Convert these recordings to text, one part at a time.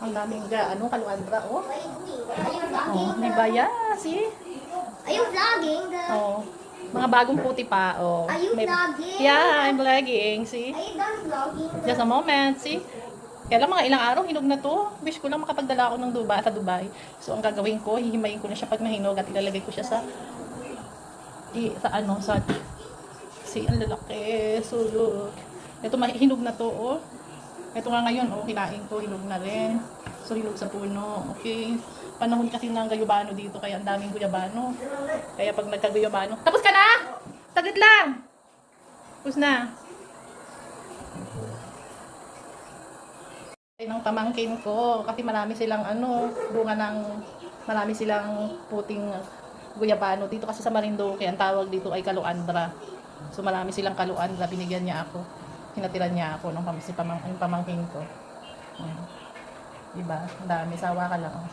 Ang daming ga, ano, kaluandra, oh. Oh, vlogging? di ba yeah, see? Are you vlogging? The... Oh. Mga bagong puti pa, oh. Are you vlogging? Yeah, I'm vlogging, see? Are you done vlogging? Just a moment, see? Kaya lang mga ilang araw, hinog na to. Wish ko lang makapagdala ako ng Dubai, sa Dubai. So, ang gagawin ko, hihimayin ko na siya pag nahinog at ilalagay ko siya sa, i, sa ano, sa, si, ang lalaki, sulok. Ito, ma- hinog na to, oh. Ito nga ngayon, oh, kinain ko, hinog na rin. So, hinog sa puno, okay. Panahon kasi ng gayubano dito, kaya ang daming guyabano. Kaya pag nagkaguyabano, tapos ka na! Saglit lang! Tapos na. ng pamangkin ko kasi marami silang ano bunga ng marami silang puting guyabano dito kasi sa Marinduque ang tawag dito ay kaluandra so marami silang kaluandra binigyan niya ako hinatiran niya ako ng pam si pamang, yung pamangkin ko Ayan. diba ang dami sawa ka lang oh.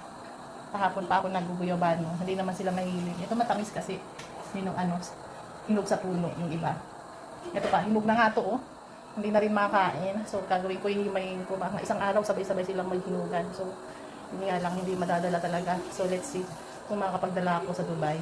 kahapon pa ako naguguyabano hindi naman sila mahilig ito matamis kasi yung ano hinog sa puno yung iba ito pa hinog na nga to oh hindi na rin makakain. So, gagawin ko yung himayin ko. Mga isang araw, sabay-sabay silang maghinugan. So, hindi nga lang, hindi madadala talaga. So, let's see kung makakapagdala ako sa Dubai.